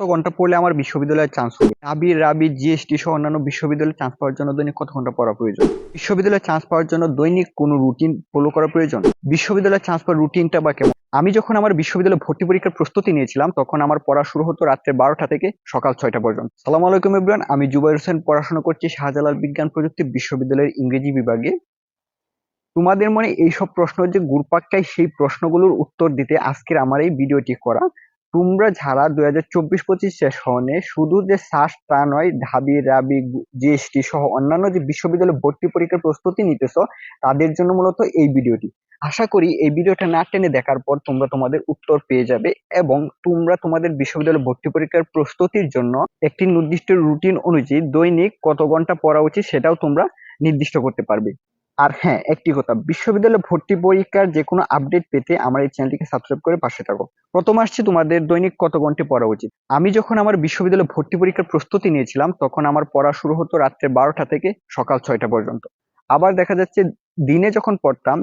কত ঘণ্টা পড়লে আমার বিশ্ববিদ্যালয়ে চান্স হবে। রাবি রাবি জিএসটি সহ অন্যান্য বিশ্ববিদ্যালয়ে চান্স পাওয়ার জন্য দৈনিক কত ঘণ্টা পড়া প্রয়োজন? বিশ্ববিদ্যালয়ে চান্স পাওয়ার জন্য দৈনিক কোনো রুটিন ফলো করা প্রয়োজন? বিশ্ববিদ্যালয়ে চান্স পাওয়ার রুটিনটা বা কেমন? আমি যখন আমার বিশ্ববিদ্যালয়ে ভর্তি পরীক্ষার প্রস্তুতি নিয়েছিলাম, তখন আমার পড়া শুরু হতো রাত্রে বারোটা থেকে সকাল ছয়টা পর্যন্ত। সালাম আলাইকুম ইব্রান আমি জুবাইর হোসেন, পড়াশোনা করছি শাহজালাল বিজ্ঞান প্রযুক্তি বিশ্ববিদ্যালয়ের ইংরেজি বিভাগে। তোমাদের মনে এইসব প্রশ্ন যে গুরপাক্কায় সেই প্রশ্নগুলোর উত্তর দিতে আজকের আমার এই ভিডিওটি করা। তোমরা যারা দুই হাজার চব্বিশ পঁচিশ সেশনে শুধু যে সাস তা নয়, ঢাবি, রাবি জিএসটি সহ অন্যান্য যে বিশ্ববিদ্যালয় ভর্তি পরীক্ষার প্রস্তুতি নিতেছ, তাদের জন্য মূলত এই ভিডিওটি। আশা করি এই ভিডিওটা না টেনে দেখার পর তোমরা তোমাদের উত্তর পেয়ে যাবে এবং তোমরা তোমাদের বিশ্ববিদ্যালয় ভর্তি পরীক্ষার প্রস্তুতির জন্য একটি নির্দিষ্ট রুটিন অনুযায়ী দৈনিক কত ঘণ্টা পড়া উচিত সেটাও তোমরা নির্দিষ্ট করতে পারবে। আর হ্যাঁ একটি কথা, বিশ্ববিদ্যালয় ভর্তি পরীক্ষার যে কোনো আপডেট পেতে আমার এই চ্যানেলটিকে সাবস্ক্রাইব করে পাশে থাকো। প্রথম আসছে তোমাদের দৈনিক কত ঘণ্টা পড়া উচিত। আমি যখন আমার বিশ্ববিদ্যালয় ভর্তি পরীক্ষার প্রস্তুতি নিয়েছিলাম, তখন আমার পড়া শুরু হতো রাত্রে বারোটা থেকে সকাল ছয়টা পর্যন্ত। আবার দেখা যাচ্ছে দিনে যখন পড়তাম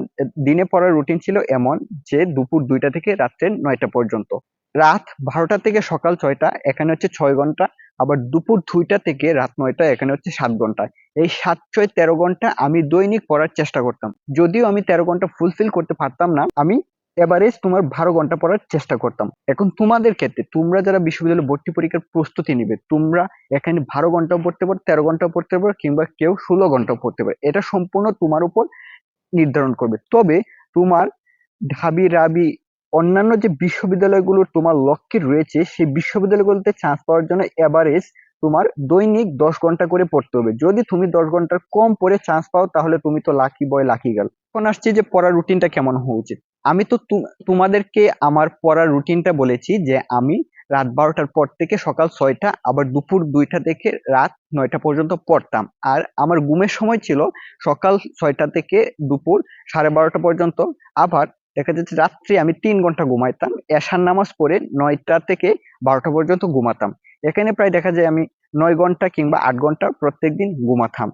দিনে পড়ার রুটিন ছিল এমন যে দুপুর দুইটা থেকে রাত্রে নয়টা পর্যন্ত। রাত বারোটা থেকে সকাল ছয়টা, এখানে হচ্ছে ছয় ঘণ্টা আবার দুপুর দুইটা থেকে রাত নয়টা, এখানে হচ্ছে সাত ঘণ্টা। এই সাত ছয় তেরো ঘণ্টা আমি দৈনিক পড়ার চেষ্টা করতাম। যদিও আমি তেরো ঘণ্টা ফুলফিল করতে পারতাম না, আমি এভারেজ তোমার বারো ঘণ্টা পড়ার চেষ্টা করতাম। এখন তোমাদের ক্ষেত্রে, তোমরা যারা বিশ্ববিদ্যালয় ভর্তি পরীক্ষার প্রস্তুতি নিবে, তোমরা এখানে বারো ঘন্টাও পড়তে পারো, তেরো ঘন্টাও পড়তে পারো, কিংবা কেউ ষোলো ঘন্টাও পড়তে পারে। এটা সম্পূর্ণ তোমার উপর নির্ধারণ করবে। তবে তোমার ঢাবি রাবি অন্যান্য যে বিশ্ববিদ্যালয়গুলোর তোমার লক্ষ্যে রয়েছে, সেই বিশ্ববিদ্যালয়গুলোতে চান্স পাওয়ার জন্য এভারেজ তোমার দৈনিক দশ ঘণ্টা করে পড়তে হবে। যদি তুমি দশ ঘণ্টার কম পড়ে চান্স পাও, তাহলে তুমি তো লাকি বয় লাকি গেল এখন আসছে যে পড়ার রুটিনটা কেমন হওয়া উচিত আমি তো তোমাদেরকে আমার পড়ার রুটিনটা বলেছি যে আমি রাত বারোটার পর থেকে সকাল ছয়টা, আবার দুপুর দুইটা থেকে রাত নয়টা পর্যন্ত পড়তাম। আর আমার ঘুমের সময় ছিল সকাল ছয়টা থেকে দুপুর সাড়ে বারোটা পর্যন্ত। আবার দেখা যাচ্ছে রাত্রি আমি তিন ঘণ্টা ঘুমাইতাম, এশার নামাজ পড়ে নয়টা থেকে বারোটা পর্যন্ত ঘুমাতাম। এখানে প্রায় দেখা যায় আমি নয় ঘণ্টা কিংবা আট ঘণ্টা প্রত্যেক দিন ঘুমাতাম।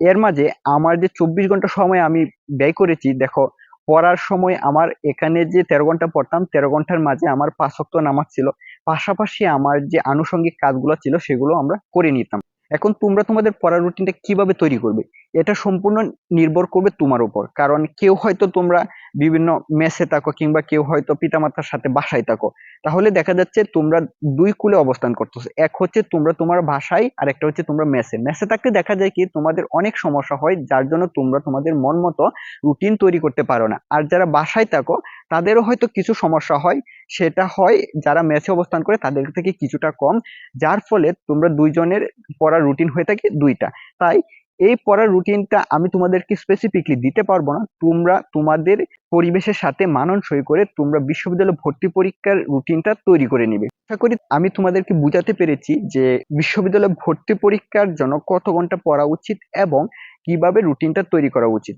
এর মাঝে আমার যে চব্বিশ ঘণ্টা সময় আমি ব্যয় করেছি, দেখো, পড়ার সময় আমার এখানে যে তেরো ঘণ্টা পড়তাম, তেরো ঘণ্টার মাঝে আমার পাঁচ অক্ট নামাজ ছিল। পাশাপাশি আমার যে আনুষঙ্গিক কাজগুলো ছিল, সেগুলো আমরা করে নিতাম। এখন তোমরা তোমাদের পড়ার রুটিনটা কীভাবে তৈরি করবে? এটা সম্পূর্ণ নির্ভর করবে তোমার উপর। কারণ কেউ হয়তো তোমরা বিভিন্ন মেসে থাকো কিংবা কেউ হয়তো পিতামাতার সাথে বাসায় থাকো, তাহলে দেখা যাচ্ছে তোমরা দুই কুলে অবস্থান করতেছো। এক হচ্ছে তোমরা তোমার ভাষায় আর একটা হচ্ছে তোমরা মেসে। মেসে থাকতে দেখা যায় কি তোমাদের অনেক সমস্যা হয়, যার জন্য তোমরা তোমাদের মন মতো রুটিন তৈরি করতে পারো না। আর যারা বাসায় থাকো, তাদেরও হয়তো কিছু সমস্যা হয়। সেটা হয় যারা মেসে অবস্থান করে, তাদের থেকে কিছুটা কম, যার ফলে তোমরা দুইজনের পড়ার রুটিন হয়ে থাকে দুইটা। তাই এই পড়ার রুটিনটা আমি তোমাদেরকে স্পেসিফিকলি দিতে পারব না। তোমরা তোমাদের পরিবেশের সাথে মানানসই করে তোমরা বিশ্ববিদ্যালয় ভর্তি পরীক্ষার রুটিনটা তৈরি করে নিবে। আশা করি আমি তোমাদেরকে বুঝাতে পেরেছি যে বিশ্ববিদ্যালয় ভর্তি পরীক্ষার জন্য কত ঘণ্টা পড়া উচিত এবং কীভাবে রুটিনটা তৈরি করা উচিত।